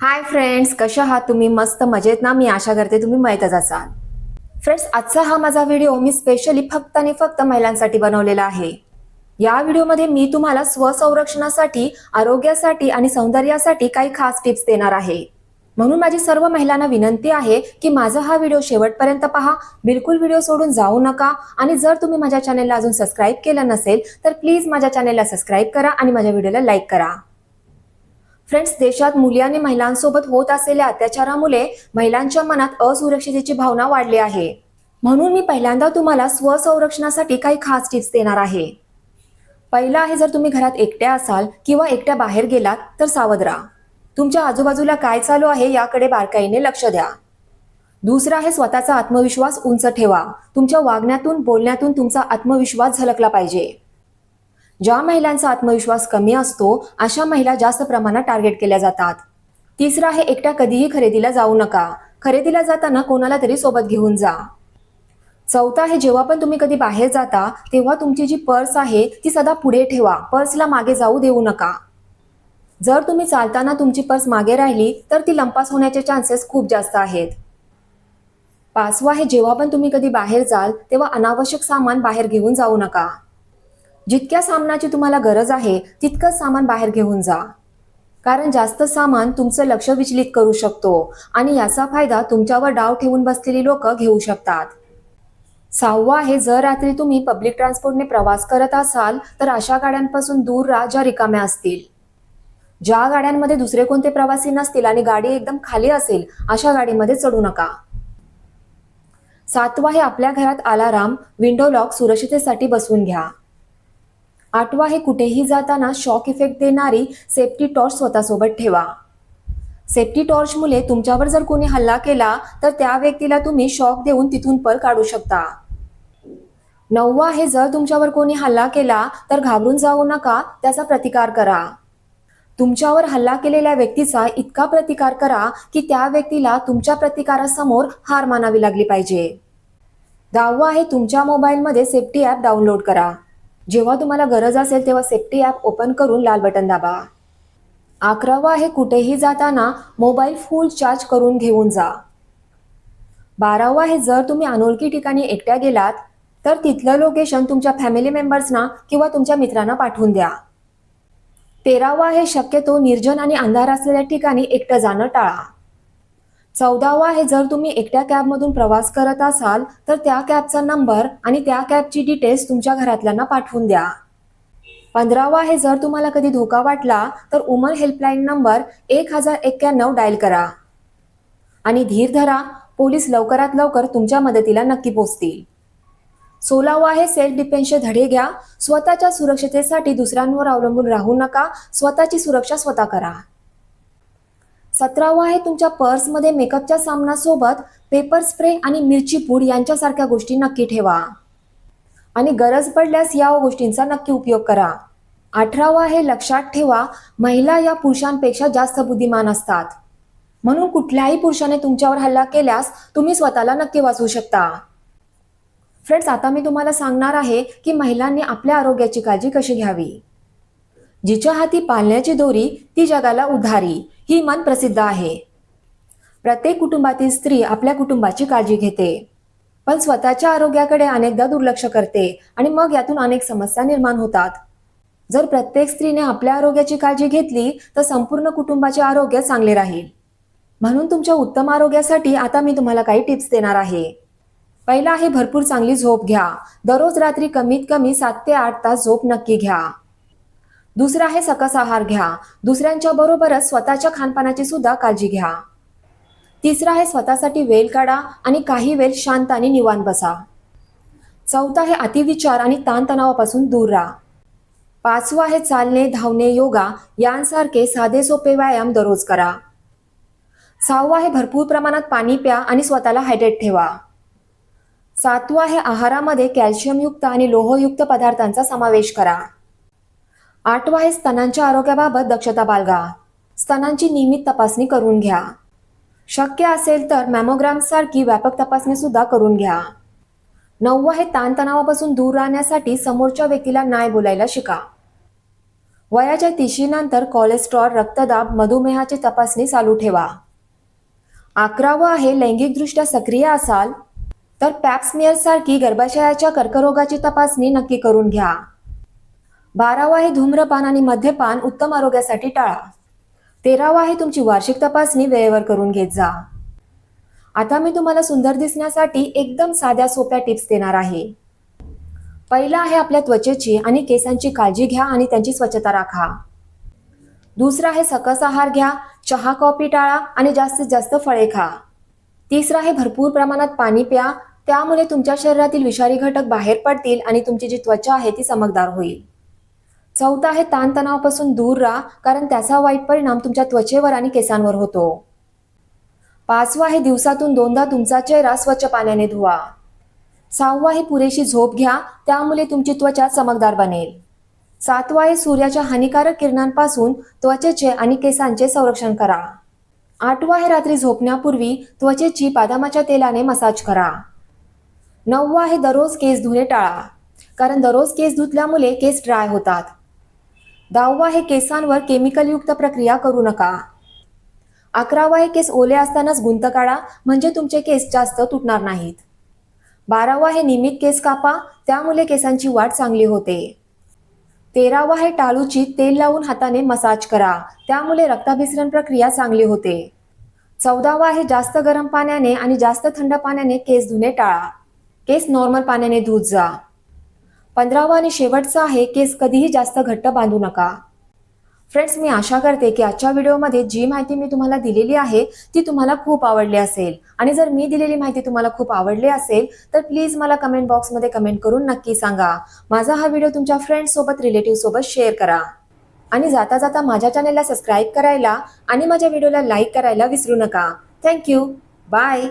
Hi friends कशा आहात तुम्ही? मस्त मजेत ना? मी आशा करते तुम्ही मयतच असाल. फ्रेंड्स आजचा हा माझा व्हिडिओ मी स्पेशली फक्त आणि फक्त महिलांसाठी बनवलेला आहे. या व्हिडिओमध्ये मी तुम्हाला स्वसंरक्षणासाठी आरोग्यासाठी आणि सौंदर्यासाठी काही खास टिप्स देणार आहे. म्हणून माझी सर्व महिलांना विनंती आहे की माझा हा व्हिडिओ शेवटपर्यंत पहा. बिलकुल व्हिडिओ सोडून जाऊ नका. आणि जर तुम्ही माझ्या चॅनेलला अजून सबस्क्राईब केलं नसेल तर प्लीज माझ्या चॅनेलला सबस्क्राईब करा आणि माझ्या व्हिडिओला लाईक करा. फ्रेंड्स देशात मुली आणि महिलांसोबत होत असलेल्या अत्याचारामुळे महिलांच्या मनात असुरक्षितेची भावना वाढली आहे. म्हणून मी पहिल्यांदा तुम्हाला स्वसंरक्षणासाठी काही खास टिप्स देणार आहे. पहिलं आहे जर तुम्ही घरात एकट्या असाल किंवा एकट्या बाहेर गेलात तर सावध राहा. तुमच्या आजूबाजूला काय चालू आहे याकडे बारकाईने लक्ष द्या. दुसरा आहे स्वतःचा आत्मविश्वास उंच ठेवा. तुमच्या वागण्यातून बोलण्यातून तुमचा आत्मविश्वास झलकला पाहिजे. ज्या महिलांचा आत्मविश्वास कमी असतो अशा महिला जास्त प्रमाणात टार्गेट केल्या जातात. तिसरं आहे एकट्या कधीही खरेदीला जाऊ नका. खरेदीला जाताना कोणाला तरी सोबत घेऊन जा. चौथा आहे जेव्हा पण तुम्ही कधी बाहेर जाता तेव्हा तुमची जी पर्स आहे ती सदा पुढे ठेवा. पर्सला मागे जाऊ देऊ नका. जर तुम्ही चालताना तुमची पर्स मागे राहिली तर ती लंपास होण्याचे चान्सेस खूप जास्त आहेत. पाचवा आहे जेव्हा पण तुम्ही कधी बाहेर जाल तेव्हा अनावश्यक सामान बाहेर घेऊन जाऊ नका. जितक्या सामानाची तुम्हाला गरज आहे तितकंच सामान बाहेर घेऊन जा. कारण जास्त सामान तुमचं लक्ष विचलित करू शकतो आणि याचा फायदा तुमच्यावर डाव ठेवून बसलेली लोक घेऊ शकतात. सहावा आहे जर रात्री तुम्ही पब्लिक ट्रान्सपोर्टने प्रवास करत असाल तर अशा गाड्यांपासून दूर राहा ज्या रिकाम्या असतील. ज्या गाड्यांमध्ये दुसरे कोणते प्रवासी नसतील आणि गाडी एकदम खाली असेल अशा गाडीमध्ये चढू नका. सातवा आहे आपल्या घरात अलाराम विंडो लॉक सुरक्षितेसाठी बसवून घ्या. आठवा हे कुठेही जाताना शॉक इफेक्ट देणारी सेफ्टी टॉर्च स्वतःसोबत ठेवा. सेफ्टी टॉर्चमुळे तुमच्यावर जर कोणी हल्ला केला तर त्या व्यक्तीला तुम्ही शॉक देऊन तिथून पळ काढू शकता. नववा आहे जर तुमच्यावर कोणी हल्ला केला तर घाबरून जाऊ नका त्याचा प्रतिकार करा. तुमच्यावर हल्ला केलेल्या व्यक्तीचा इतका प्रतिकार करा की त्या व्यक्तीला तुमच्या प्रतिकारासमोर हार मानावी लागली पाहिजे. दहावा आहे तुमच्या मोबाईलमध्ये सेफ्टी ॲप डाउनलोड करा. जेव्हा तुम्हाला गरज असेल तेव्हा सेफ्टी ॲप ओपन करून लाल बटन दाबा. अकरावा आहे कुठेही जाताना मोबाईल फुल चार्ज करून घेऊन जा. बारावा आहे जर तुम्ही अनोळखी ठिकाणी एकट्या गेलात तर तिथलं लोकेशन तुमच्या फॅमिली मेंबर्सना किंवा तुमच्या मित्रांना पाठवून द्या. तेरावा आहे शक्यतो निर्जन आणि अंधार असलेल्या ठिकाणी एकटं जाणं टाळा. चौदावा आहे जर तुम्ही एकट्या कॅबमधून प्रवास करत असाल तर त्या कॅबचा नंबर आणि त्या कॅबची डिटेल्स तुमच्या घरातल्यांना पाठवून द्या. पंधरावा आहे जर तुम्हाला कधी धोका वाटला तर उमर हेल्पलाईन नंबर एक हजार एक्क्याण्णव डायल करा. आणि धीर धरा पोलीस लवकरात लवकर तुमच्या मदतीला नक्की पोचतील. सोलावा आहे सेल्फ डिफेन्सचे धडे घ्या स्वतःच्या सुरक्षतेसाठी दुसऱ्यांवर अवलंबून राहू नका स्वतःची सुरक्षा स्वतः करा. सतरावा आहे तुमच्या पर्समध्ये मेकअपच्या सामनासोबत पेपर स्प्रे आणि मिरची पूड यांच्यासारख्या गोष्टी नक्की ठेवा. आणि गरज पडल्यास या गोष्टींचा नक्की उपयोग करा. अठरावा आहे लक्षात ठेवा महिला या पुरुषांपेक्षा जास्त बुद्धिमान असतात. म्हणून कुठल्याही पुरुषाने तुमच्यावर हल्ला केल्यास तुम्ही स्वतःला नक्की वाचवू शकता. फ्रेंड्स आता मी तुम्हाला सांगणार आहे की महिलांनी आपल्या आरोग्याची काळजी कशी घ्यावी. जिच्या हाती पालण्याची दोरी ती जगाला उधारी ही मन प्रसिद्ध आहे. प्रत्येक कुटुंबातील स्त्री आपल्या कुटुंबाची काळजी घेते. पण स्वतःच्या आरोग्याकडे अनेकदा दुर्लक्ष करते आणि मग यातून अनेक समस्या निर्माण होतात. जर प्रत्येक स्त्रीने आपल्या आरोग्याची काळजी घेतली तर संपूर्ण कुटुंबाचे आरोग्य चांगले राहील. म्हणून तुमच्या उत्तम आरोग्यासाठी आता मी तुम्हाला काही टिप्स देणार आहे. पहिला आहे भरपूर चांगली झोप घ्या. दररोज रात्री कमीत कमी सात ते आठ तास झोप नक्की घ्या. दुसरा आहे सकस आहार घ्या. दुसऱ्यांच्या बरोबरच स्वतःच्या खानपानाची सुद्धा काळजी घ्या. तिसरा आहे स्वतःसाठी वेळ काढा आणि काही वेळ शांत आणि निवांत बसा. चौथा आहे अतिविचार आणि ताणतणावापासून दूर राहा. पाचवा आहे चालणे धावणे योगा यांसारखे साधे सोपे व्यायाम दररोज करा. सहावा आहे भरपूर प्रमाणात पाणी प्या आणि स्वतःला हायड्रेट ठेवा. सातवा आहे आहारामध्ये कॅल्शियमयुक्त आणि लोहयुक्त पदार्थांचा समावेश करा. आठवा आहे स्तनांच्या आरोग्याबाबत दक्षता बाळगा. स्तनांची नियमित तपासणी करून घ्या. शक्य असेल तर मॅमोग्राम सारखी व्यापक तपासणी सुद्धा करून घ्या. नववा आहे ताणतणावापासून दूर राहण्यासाठी समोरच्या व्यक्तीला नाही बोलायला शिका. वयाच्या तिशीनंतर कोलेस्ट्रॉल रक्तदाब मधुमेहाची तपासणी चालू ठेवा. अकरावं आहे लैंगिकदृष्ट्या सक्रिय असाल तर पॅप्समियर सारखी गर्भाशयाच्या कर्करोगाची तपासणी नक्की करून घ्या. बारावा आहे धूम्रपान आणि मद्यपान उत्तम आरोग्यासाठी टाळा. तेरावा आहे तुमची वार्षिक तपासणी वेळेवर करून घेत जा. आता मी तुम्हाला सुंदर दिसण्यासाठी एकदम साध्या सोप्या टिप्स देणार आहे. पहिला आहे आपल्या त्वचेची आणि केसांची काळजी घ्या आणि त्यांची स्वच्छता राखा. दुसरा आहे सकस आहार घ्या चहा कॉफी टाळा आणि जास्तीत जास्त फळे खा. तिसरं आहे भरपूर प्रमाणात पाणी प्या त्यामुळे तुमच्या शरीरातील विषारी घटक बाहेर पडतील आणि तुमची जी त्वचा आहे ती चमकदार होईल. चौथा आहे ताणतणावापासून दूर राहा कारण त्याचा वाईट परिणाम तुमच्या त्वचेवर आणि केसांवर होतो. पाचवा आहे दिवसातून दोनदा तुमचा चेहरा स्वच्छ पाण्याने धुवा. सहावा आहे पुरेशी झोप घ्या त्यामुळे तुमची त्वचा चमकदार बनेल. सातवा आहे सूर्याच्या हानिकारक किरणांपासून त्वचेचे आणि केसांचे संरक्षण करा. आठवा आहे रात्री झोपण्यापूर्वी त्वचेची बदामाच्या तेलाने मसाज करा. नववा आहे दररोज केस धुणे टाळा कारण दररोज केस धुतल्यामुळे केस ड्राय होतात. दहावा हे केसांवर केमिकलयुक्त प्रक्रिया करू नका. अकरावा हे केस ओले असतानाच गुंत काढा म्हणजे तुमचे केस जास्त तुटणार नाहीत. बारावा हे नियमित केस कापा त्यामुळे केसांची वाढ चांगली होते. तेरावा हे टाळूची तेल लावून हाताने मसाज करा त्यामुळे रक्ताभिसरण प्रक्रिया चांगली होते. चौदावा हे जास्त गरम पाण्याने आणि जास्त थंड पाण्याने केस धुणे टाळा. केस नॉर्मल पाण्याने धुत जा. पंधरावा आणि शेवटचा आहे केस कधीही जास्त घट्ट बांधू नका. फ्रेंड्स मी आशा करते की आजच्या व्हिडिओमध्ये जी माहिती मी तुम्हाला दिलेली आहे ती तुम्हाला खूप आवडली असेल. आणि जर मी दिलेली माहिती तुम्हाला खूप आवडली असेल तर प्लीज मला कमेंट बॉक्समध्ये कमेंट करून नक्की सांगा. माझा हा व्हिडिओ तुमच्या फ्रेंड्स सोबत रिलेटिव्ह सोबत शेअर करा. आणि जाता जाता माझ्या चॅनलला सबस्क्राईब करायला आणि माझ्या व्हिडिओला लाईक करायला विसरू नका. Thank you bye